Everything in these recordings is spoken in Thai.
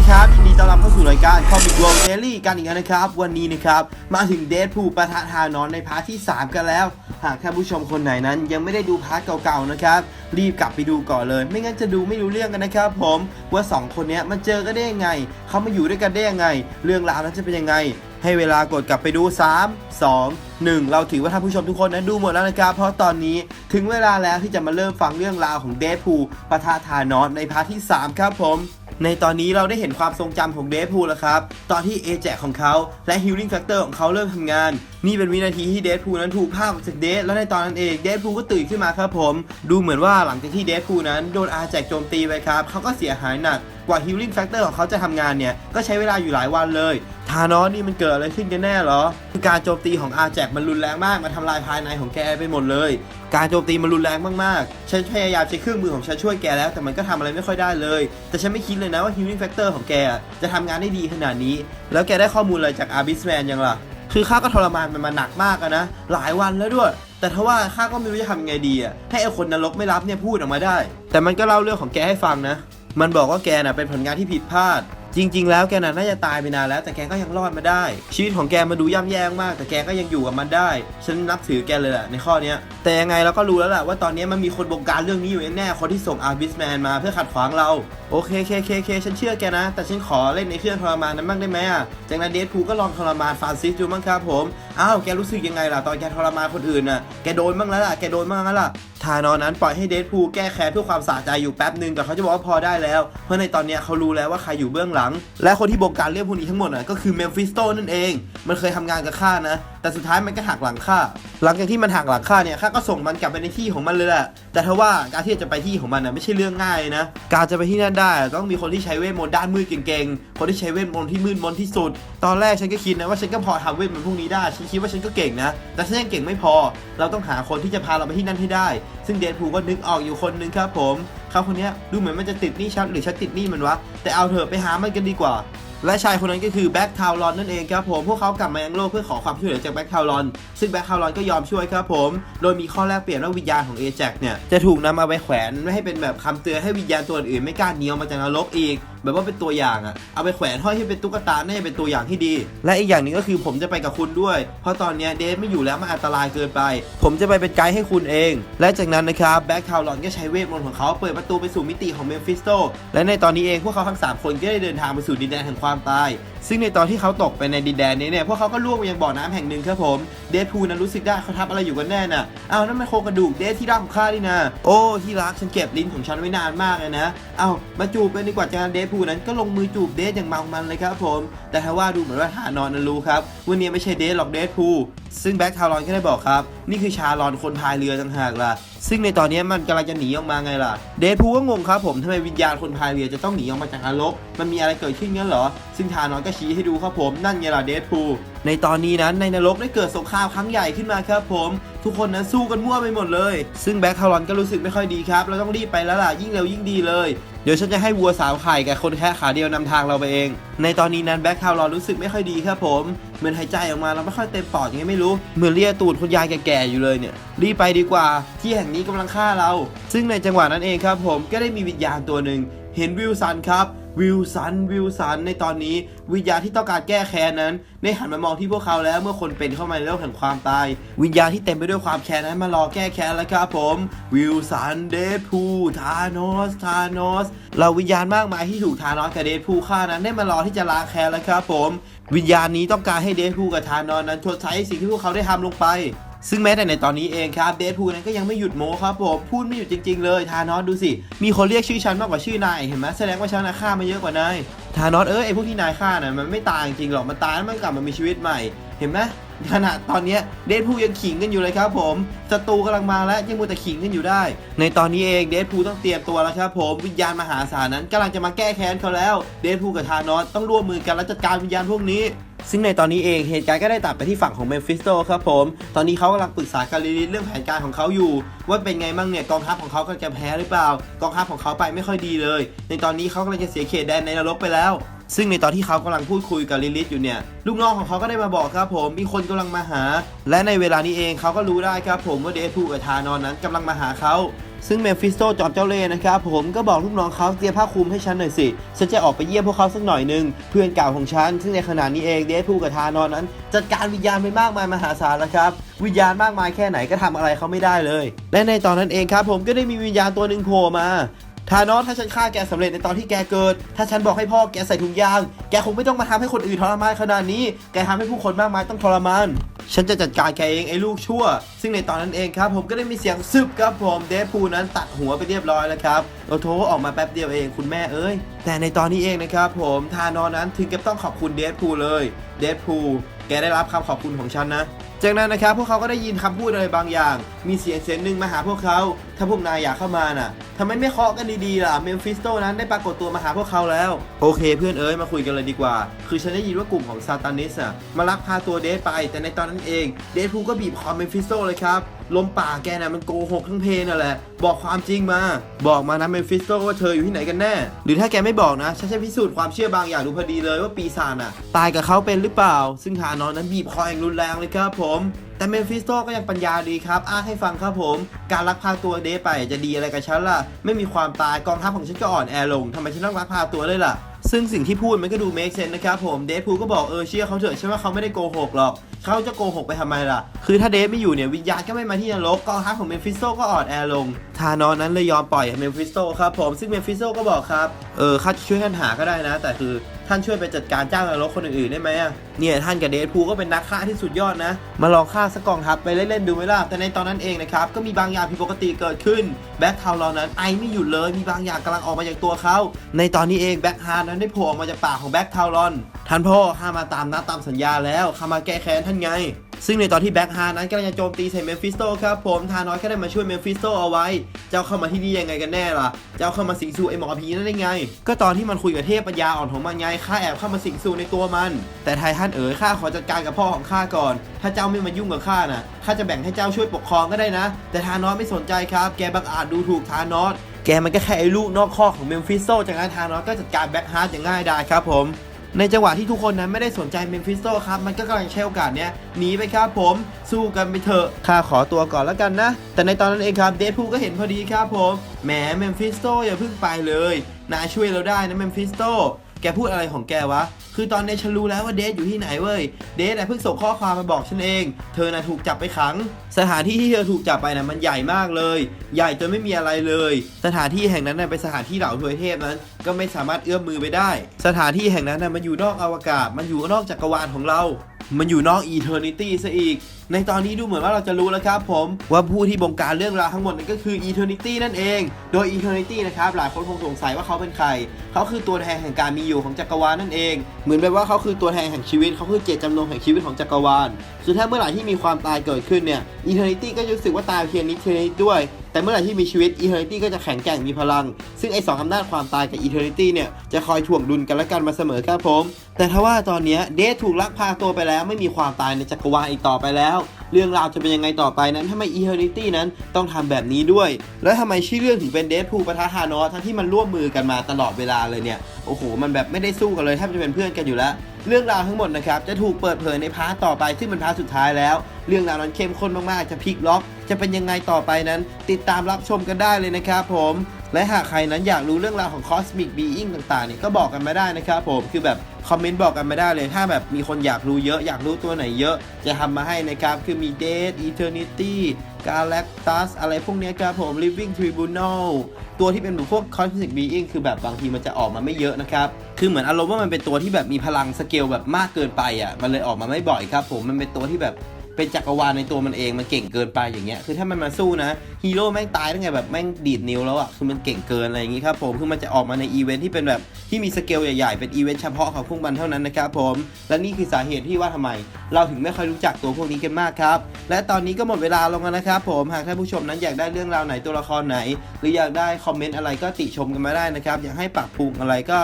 ดีครับยินดีต้อนรับเข้าสู่รายการ Comic World Daily กันอีกแล้วนะครับ วันนี้นะครับมาถึงเด p พูปะทะธานอนในพาร์ทที่ 3 กันแล้ว หากท่านผู้ชมคนไหนนั้น ยังไม่ได้ดูพาร์ทเก่าๆนะครับ รีบกลับไปดูก่อนเลย ไม่งั้นจะดูไม่รู้เรื่องกันนะครับ ผมว่า 2 คนนี้มันเจอกันได้ยังไงเขามาอยู่ด้วยกันได้ยังไง เรื่องราวนั้นจะเป็นยังไง ให้เวลากดกลับไปดู 3 2 1 เราถือว่าท่านผู้ชมทุกคนนั้นดูหมดแล้วนะครับ เพราะตอนนี้ถึงเวลาแล้วที่จะมาเริ่มฟังเรื่องราวของเด p พูปะทะธานอนในพาร์ทที่ 3 ครับผม ในตอนนี้เราได้เห็นความทรงจำของเดฟพูแล้วครับ ตอนที่เอแจกของเขาและฮิลลิ่งแฟกเตอร์ของเขาเริ่มทำงาน นี่เป็นวินาทีที่เดฟพูนั้นถูกภาพจากเดฟแล้วในตอนนั้นเองเดฟพูก็ตื่นขึ้นมาครับผม ดูเหมือนว่าหลังจากที่เดฟพูนั้นโดนอาแจกโจมตีไปครับเขาก็เสียหายหนักกว่าฮิลลิ่งแฟกเตอร์ของเขาจะทำงานเนี่ยก็ใช้เวลาอยู่หลายวันเลยทานอสนี่มันเกิดอะไรขึ้นกันแน่หรอ คือการโจมตีของอาแจกมันรุนแรงมากมันทำลายภายในของแกไปหมดเลย การโจมตีมันรุนแรงมากๆ ฉันพยายามใช้เครื่องมือของฉันช่วยแกแล้ว แต่มันก็ทำอะไรไม่ค่อยได้เลย แต่ฉันไม่คิดเลยนะว่า healing factor ของแกจะทำงานได้ดีขนาดนี้ แล้วแกได้ข้อมูลอะไรจาก Abyss Man ยังล่ะ คือข้าก็ทรมานมันมาหนักมากอะนะ หลายวันแล้วด้วย แต่ทว่าข้าก็ไม่รู้จะทำยังไงดีอะให้ไอ้คนนรกไม่รับเนี่ยพูดออกมาได้ แต่มันก็เล่าเรื่องของแกให้ฟังนะ มันบอกว่าแกน่ะเป็นผลงานที่ผิดพลาด จริง ๆ แล้วแกน่ะน่าจะตายไปนานแล้ว แต่แกก็ยังรอดมาได้ ชีวิตของแกมาดูย่ำแย่มาก แต่แกก็ยังอยู่กับมันได้ ฉันนับถือแกเลยแหละในข้อนี้แต่ยังไงเราก็รู้แล้วแหละว่าตอนนี้มันมีคนบงการเรื่องนี้อยู่แน่ๆคนที่ส่งอาร์บิสแมนมาเพื่อขัดขวางเราโอเคเคเคเคฉันเชื่อแกนะ แต่ฉันขอเล่นในเครื่องทรมานนั้นบ้างได้ไหมอะจากนั้นเดทพูก็ลองทรมานฟรานซิสดูบ้างครับผม อ้าวแกรู้สึกยังไงล่ะตอนแกทรมานคนอื่นน่ะแกโดนบ้างแล้วล่ะแกโดนบ้างแล้วล่ะทานอนนั้นปล่อยให้เดทพูแก้แค้นเพื่อความสะใจอยู่แป๊บหนึ่งแต่เขาจะบอกว่าพอได้แล้ว เพราะในตอนนี้เขารู้แล้วว่าใครอยู่เบื้องหลัง และคนที่บงการเรื่องพวกนี้ทั้งหมดน่ะก็คือเมมฟิสโตนั่นเอง มันเคยทำงานกับข้านะ แต่สุดท้ายมันก็หักหลังข้าหลังจากที่มันหักหลังข้าเนี่ยข้าก็ส่งมันกลับไปในที่ของมันเลยแหละแต่ถ้าว่าการที่จะไปที่ของมันน่ะไม่ใช่เรื่องง่ายนะการจะไปที่นั่นได้ต้องมีคนที่ใช้เวทมนต์ด้านมืดเก่งๆคนที่ใช้เวทมนต์ที่มืดมนที่สุด ตอนแรกฉันก็คิดนะว่าฉันก็พอทำเวทมนต์พวกนี้ได้ฉันคิดว่าฉันก็เก่งนะ แต่ฉันยังเก่งไม่พอ เราต้องหาคนที่จะพาเราไปที่นั่นให้ได้ ซึ่งเดนพูก็นึกออกอยู่คนนึงครับผม เขาคนนี้ดูเหมือนมันจะติดหนี้ฉันหรือฉันติดหนี้มันวะ แต่เอาเถอะไปหามันกันดีกว่า และชายคนนั้นก็คือแบ็กทาวลอนนั่นเองครับผม พวกเขากลับมายังโลกเพื่อขอความช่วยเหลือจากแบ็กทาวลอน ซึ่งแบ็กทาวลอนก็ยอมช่วยครับผม โดยมีข้อแลกเปลี่ยนว่าวิญญาณของเอแจกเนี่ยจะถูกนำเอาไปแขวนไม่ให้เป็นแบบคำเตือนให้วิญญาณตัวอื่นไม่กล้าหนีออกมาจากนรกอีก แบบว่าเป็นตัวอย่างอะเอาไปแขวนห้อยให้เป็นตุ๊กตาน่าจะเป็นตัวอย่างที่ดี และอีกอย่างหนึงก็คือผมจะไปกับคุณด้วย เพราะตอนนี้เดฟไม่อยู่แล้วมันอันตรายเกินไป ผมจะไปเป็นไกด์ให้คุณเอง และจากนั้นนะครับแบ็กทาวลอนก็ใช้เวทมนต์ของเขาเปิดประตูไปสู่มิติของเมมฟิสโตและในตอนนี้เองพวกเขาทั้งสามคนก็ได้เดินทางไปสู่ดินแดนแห่งความตาย ซึ่งในตอนที่เขาตกไปในดินแดนนี้เนี่ยพวกเขาก็ล่วงไปยังบ่อน้ำแห่งหนึ่งครับผมเดฟพูนั้นรู้สึกได้เขาทับอะไรอยู่กันแน่น่ะเอ้านั่นมันโครงกระดูกเดฟที่ร่างของข้านี่นะโอ้ที่รักฉันเก็บลิ้นของฉันไว้นานมากเลยนะเอ้ามาจูบกันดีกว่าจานเดฟพูนั้นก็ลงมือจูบเดฟอย่างเมามันเลยครับผม แต่ถ้าว่าดูเหมือนว่าฐานอนนั้นรู้ครับวันนี้ไม่ใช่เดฟหรอกเดฟพูซึ่งแบ็คทารอนก็ได้บอกครับนี่คือชาลอนคนพายเรือต่างหากล่ะซึ่งในตอนนี้มันกำลังจะหนีออกมาไงล่ะ เดทพูก็งงครับผมทำไมวิญญาณคนพายเรือจะต้องหนีออกมาจากนรกมันมีอะไรเกิดขึ้นงั้นเหรอซึ่งทานอนก็ชี้ให้ดูครับผมนั่นไงล่ะเดทพูในตอนนี้นั้นในนรกได้เกิดสงครามครั้งใหญ่ขึ้นมาครับผม ทุกคนนั้นสู้กันมั่วไปหมดเลย ซึ่งแบ็คทารอนก็รู้สึกไม่ค่อยดีครับ เราต้องรีบไปแล้วล่ะยิ่งเร็วยิ่งดีเลยเดี๋ยวฉันจะให้วัวสาวไข่กับคนแค่ขาเดียวนำทางเราไปเอง ในตอนนี้นั้นแบ็คทารอนรู้สึกไม่ค่อยดีครับผม เหมือนหายใจออกมาเราไม่ค่อยเต็มปอดยังไงไม่รู้ เหมือนเลียตูดคุณยายแก่ๆอยู่เลยเนี่ย รีบไปดีกว่า ที่แห่งนี้กำลังฆ่าเรา ซึ่งในจังหวะนั้นเองครับผมก็ได้มีวิญญาณตัวหนึ่งเห็นวิลสันครับ วิลสันวิลสันในตอนนี้วิญญาณที่ต้องการแก้แค้นนั้น ได้หันมามองที่พวกเขาแล้วเมื่อคนเป็นเข้ามาในโลกแห่งความตาย วิญญาณที่เต็มไปด้วยความแค้นนั้นมารอแก้แค้นแล้วครับผมวิลสันเดดพูลธานอสธานอสเราวิญญาณมากมายที่ถูกธานอสกับเดดพูฆ่านั้นได้มารอที่จะล้างแค้นแล้วครับผม วิญญาณนี้ต้องการให้เดดพูกับธานอสนั้นชดใช้สิ่งที่พวกเขาได้ทำลงไป ซึ่งแม้แต่ในตอนนี้เองครับเด p พูนั้นก็ยังไม่หยุดโม้ครับผมพูดไม่หยุดจริงๆเลยทานอสดูสิ มีคนเรียกชื่อฉันมากกว่าชื่อนายเห็นไหมแสดงว่าฉันน่ะฆ่ามาเยอะกว่านายทานอสเออไอพวกที่นายฆ่าน่ะมันไม่ตายจริงหรอกมันตายแล้วมันกลับมามีชีวิตใหม่เห็นไหมขณะตอนนี้เดดพูยังขิงกันอยู่เลยครับผมศัตรูกำลังมาแล้วยังมัวแต่ขิงกันอยู่ได้ ในตอนนี้เองเดดพูต้องเตรียมตัวแล้วครับผมวิญญาณมหาศาลนั้นกำลังจะมาแก้แค้นเขาแล้วเดดพูกับทานอสต้องร่วมมือกันและจัดการวิญญาณพวกนี้ ซึ่งในตอนนี้เองเหตุการณ์ก็ได้ตัดไปที่ฝั่งของเมมฟิสโตครับผม ตอนนี้เขากำลังปรึกษากับลิลิทเรื่องแผนการของเขาอยู่ ว่าเป็นไงบ้างเนี่ยกองทัพของเขากำลังจะแพ้หรือเปล่า กองทัพของเขาไปไม่ค่อยดีเลย ในตอนนี้เขากำลังจะเสียเขตแดนในนรกไปแล้ว ซึ่งในตอนที่เขากำลังพูดคุยกับลิลิทอยู่เนี่ยลูกน้องของเขาก็ได้มาบอกครับผมมีคนกำลังมาหา และในเวลานี้เองเขาก็รู้ได้ครับผมว่าเดทพูกับทานอนนั้นกำลังมาหาเขา ซึ่งเมฟิสโตจอมเจ้าเล่ห์นะครับผมก็บอกลูกน้องเขาเตรียมผ้าคลุมให้ฉันหน่อยสิ ฉันจะออกไปเยี่ยมพวกเขาสักหน่อยหนึง เพื่อนเก่าของฉัน ซึ่งในขณะนี้เองเดฟูกับทานอนนั้น จัดการวิญญาณไปมากมายมหาศาลแล้วครับ วิญญาณมากมายแค่ไหนก็ทำอะไรเขาไม่ได้เลย และในตอนนั้นเองครับผมก็ได้มีวิญญาณตัวหนึ่งโผล่มา ทานอสถ้าฉันฆ่าแกสำเร็จในตอนที่แกเกิด ถ้าฉันบอกให้พ่อแกใส่ถุงยาง แกคงไม่ต้องมาทำให้คนอื่นทรมานขนาดนี้ แกทำให้ผู้คนมากมายต้องทรมาน ฉันจะจัดการแกเองไอ้ลูกชั่ว ซึ่งในตอนนั้นเองครับ ผมก็ได้มีเสียงซึบครับผมเดฟพูนั้นตัดหัวไปเรียบร้อยแล้วครับโอโทออกมาแป๊บเดียวเองคุณแม่เอ้ย แต่ในตอนนี้เองนะครับผมทานอสนั้นถึงกับต้องขอบคุณเดฟพูเลย เดฟพู แกได้รับคำขอบคุณของฉันนะ จากนั้นนะครับพวกเขาก็ได้ยินคำพูดอะไรบางอย่าง มีเสียงเสียงหนึ่งมาหาพวกเขา ถ้าพวกนายอยากเข้ามาน่ะทำไมไม่เคาะกันดีๆล่ะ เมมฟิสโตนั้นได้ปรากฏตัวมาหาพวกเขาแล้ว โอเคเพื่อนเอ๋ยมาคุยกันเลยดีกว่า คือฉันได้ยินว่ากลุ่มของซาตานิสอะมาลักพาตัวเดทไป แต่ในตอนนั้นเอง เดทพูก็บีบคอเมมฟิสโตเลยครับ ลมป่าแกน่ะมันโกหกทั้งเพลงนั่นแหละ บอกความจริงมา บอกมานะเมมฟิสโตว่าเธออยู่ที่ไหนกันแน่ หรือถ้าแกไม่บอกนะฉันจะพิสูจน์ความเชื่อบางอย่างดูพอดีเลยว่าปีศาจน่ะ ตายกับเขาเป็นหรือเปล่า ซึ่งทานอนนั้นบีบคออย่างรุนแรงเลยครับผมแต่เมมฟิสโตก็ยังปัญญาดีครับ อ้างให้ฟังครับผม การลักพาตัวเดทไปจะดีอะไรกับฉันล่ะ ไม่มีความตายกองทัพของฉันก็อ่อนแอลงทำไมฉันต้องลักพาตัวเลยล่ะ ซึ่งสิ่งที่พูดมันก็ดูเมคเซนนะครับผม เดฟพูก็บอกเออเชื่อเขาเถอะใช่ว่าเขาไม่ได้โกหกหรอก เขาจะโกหกไปทำไมล่ะ คือถ้าเดฟไม่อยู่เนี่ยวิญญาณก็ไม่มาที่นรกกองทัพของเมฟิสโซก็อ่อนแอลง ทานอนนั้นเลยยอมปล่อยให้เมฟิสโซครับผม ซึ่งเมฟิสโซก็บอกครับ เออข้าจะช่วยท่านหาก็ได้นะ แต่คือ ท่านช่วยไปจัดการเจ้านรกคนอื่นๆได้ไหมอะเนี่ยท่านกับเดซพูก็เป็นนักฆ่าที่สุดยอดนะ มาลองฆ่าสักกองทัพไปเล่นๆดูไหมล่ะแต่ในตอนนั้นเองนะครับก็มีบางอย่างผิดปกติเกิดขึ้นแบ็คทาวน์เรานั้นไอไม่หยุดเลยมีบางอย่างกำลังออกมาจากตัวเขาในตอนนี้เองแบ็คฮาร์นั้นได้โผล่ออกมาจากปากของแบ็คทาวน์รอนท่านพ่อข้ามาตามนัดตามสัญญาแล้วข้ามาแก้แค้นท่านไง ซึ่งในตอนที่แบ็คฮาร์นั้นกำลังจะโจมตีใส่เมมฟิสโตครับผมทานอยก็ได้มาช่วยเมมฟิสโตเอาไว้ เจ้าเข้ามาที่นี่ยังไงกันแน่ล่ะ เจ้าเข้ามาสิงสู่ไอหมอผีนั่นได้ไง ก็ตอนที่มันคุยกับเทพปัญญาอ่อนของมันไงข้าแอบเข้ามาสิงสู่ในตัวมัน แต่ไททันเอ๋ยข้าขอจัดการกับพ่อของข้าก่อน ถ้าเจ้าไม่มายุ่งกับข้าน่ะข้าจะแบ่งให้เจ้าช่วยปกครองก็ได้นะ แต่ทานอสไม่สนใจครับ แกบังอาจดูถูกทานอสแกมันก็แค่ไอ้ลูกนอกข้อของเมมฟิสโตจากนั้นทานอสก็จัดการแบ็คฮาร์ดอย่างง่ายดายครับผม ในจังหวะที่ทุกคนนั้นไม่ได้สนใจเมมฟิสโตครับ มันก็กำลังใช้โอกาสเนี้ยหนีไปครับผมสู้กันไปเถอะข้าขอตัวก่อนแล้วกันนะ แต่ในตอนนั้นเองครับเดดพูก็เห็นพอดีครับผมแหมเมมฟิสโตอย่าเพิ่งไปเลยนายช่วยเราได้นะเมมฟิสโต แกพูดอะไรของแกวะ คือตอนนี้ฉันรู้แล้วว่าเดทอยู่ที่ไหนเว้ย เดทน่ะเพิ่งส่งข้อความมาบอกฉันเอง เธอน่ะถูกจับไปขัง สถานที่ที่เธอถูกจับไปน่ะมันใหญ่มากเลย ใหญ่จนไม่มีอะไรเลย สถานที่แห่งนั้นน่ะเป็นสถานที่เหล่าทวยเทพนั้น ก็ไม่สามารถเอื้อมมือไปได้ สถานที่แห่งนั้นน่ะมันอยู่นอกอวกาศ มันอยู่นอกจักรวาลของเรา มันอยู่นอกอีเทอร์นิตี้ซะอีก ในตอนนี้ดูเหมือนว่าเราจะรู้แล้วครับผมว่าผู้ที่บงการเรื่องราวทั้งหมดนั่นก็คือ Eternity นั่นเอง โดย Eternity นะครับหลายคนคงสงสัยว่าเขาเป็นใคร เขาคือตัวแทนแห่งการมีอยู่ของจักรวาลนั่นเอง เหมือนแบบว่าเขาคือตัวแทนแห่งชีวิตเขาคือเจตจำนงแห่งชีวิตของจักรวาล คือถ้าเมื่อไหร่ที่มีความตายเกิดขึ้นเนี่ย Eternity ก็จะรู้สึกว่าตายเพียงนิดเพียนด้วยแต่เมื่อไหร่ที่มีชีวิต Eternity ก็จะแข็งแกร่งมีพลัง ซึ่งไอ้สองอำนาจความตายกับ Eternity เนี่ย จะคอยถ่วงดุลกันและกันมาเสมอครับผม แต่ถ้าว่าตอนนี้เดทถูกลักพาตัวไปแล้วไม่มีความตายในจักรวาลอีกต่อไปแล้ว เรื่องราวจะเป็นยังไงต่อไปนั้นทำไม Eternity นั้นต้องทำแบบนี้ด้วย แล้วทำไมชื่อเรื่องถึงเป็นเดทพูปะทะฮานอสทั้งที่มันร่วมมือกันมาตลอดเวลาเลยเนี่ยโอ้โห มันแบบไม่ได้สู้กันเลยแทบจะเป็นเพื่อนกันอยู่แล้ว เรื่องราวทั้งหมดนะครับจะถูกเปิดเผยในพาร์ทต่อไปซึ่งเป็นพาร์ทสุดท้ายแล้ว เรื่องราวนั้นเข้มข้นมากๆจะพลิกล็อกจะเป็นยังไงต่อไปนั้น ติดตามรับชมกันได้เลยนะครับผม และหากใครนั้นอยากรู้เรื่องราวของ Cosmic Being ต่างๆเนี่ยก็บอกกันมาได้นะครับผมคือแบบคอมเมนต์บอกกันมาได้เลย ถ้าแบบมีคนอยากรู้เยอะอยากรู้ตัวไหนเยอะ จะทำมาให้นะครับ คือมี Dead Eternity Galactus อะไรพวกเนี้ยครับผม Living Tribunal ตัวที่เป็นแบบพวก Cosmic Being คือแบบบางทีมันจะออกมาไม่เยอะนะครับ คือเหมือนอารมณ์ว่ามันเป็นตัวที่แบบมีพลังสเกลแบบมากเกินไปอะมันเลยออกมาไม่บ่อยครับผมมันเป็นตัวที่แบบ เป็นจักรวาลในตัวมันเองมันเก่งเกินไปอย่างเงี้ยคือถ้ามันมาสู้นะฮีโร่แม่งตายตั้งแต่แบบแม่งดีดนิ้วแล้วอะคือมันเก่งเกินอะไรอย่างงี้ครับผมคือมันจะออกมาในอีเวนท์ที่เป็นแบบที่มีสเกลใหญ่ๆเป็นอีเวนต์เฉพาะของพวกมันเท่านั้นนะครับผมและนี่คือสาเหตุที่ว่าทำไม เราถึงไม่ค่อยรู้จักตัวพวกนี้กันมากครับและตอนนี้ก็หมดเวลาลงแล้วนะครับผมหากท่านผู้ชมนั้นอยากได้เรื่องราวไหนตัวละครไหน หรืออยากได้คอมเมนต์อะไรก็ติชมกันมาได้นะครับอยากให้ปรับปรุงอะไรก็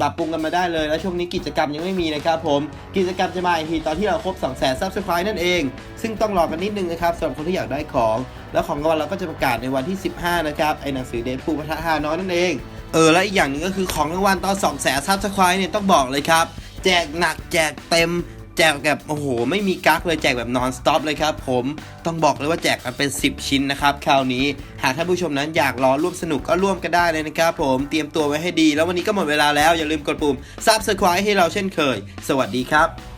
ปรับปรุงกันมาได้เลย แล้วช่วงนี้กิจกรรมยังไม่มีนะครับผม กิจกรรมจะมาอีกทีตอนที่เราครบ2 0 0 0 0 0 subscribe นั่นเอง ซึ่งต้องรอกันนิดนึงนะครับสำหรับคนที่อยากได้ของ แล้วของรางวัลเราก็จะประกาศในวันที่ 15 นะครับไอ้หนังสือเดทพูพัทหาน้อยนั่นเอง เออและอีกอย่างหนึงก็คือของรางวัลตอน2 0 0 0 0 0 subscribe เนี่ยต้องบอกเลยครับแจกหนักแจกเต็ม แจกแบบโอ้โห ไม่มีกั๊กเลยแจกแบบนอนสต็อปเลยครับผมต้องบอกเลยว่าแจกกันเป็น 10 ชิ้นนะครับคราวนี้หากท่านผู้ชมนั้นอยากรอร่วมสนุกก็ร่วมกันได้เลยนะครับผมเตรียมตัวไว้ให้ดี แล้ววันนี้ก็หมดเวลาแล้วอย่าลืมกดปุ่ม subscribe ให้เราเช่นเคย สวัสดีครับ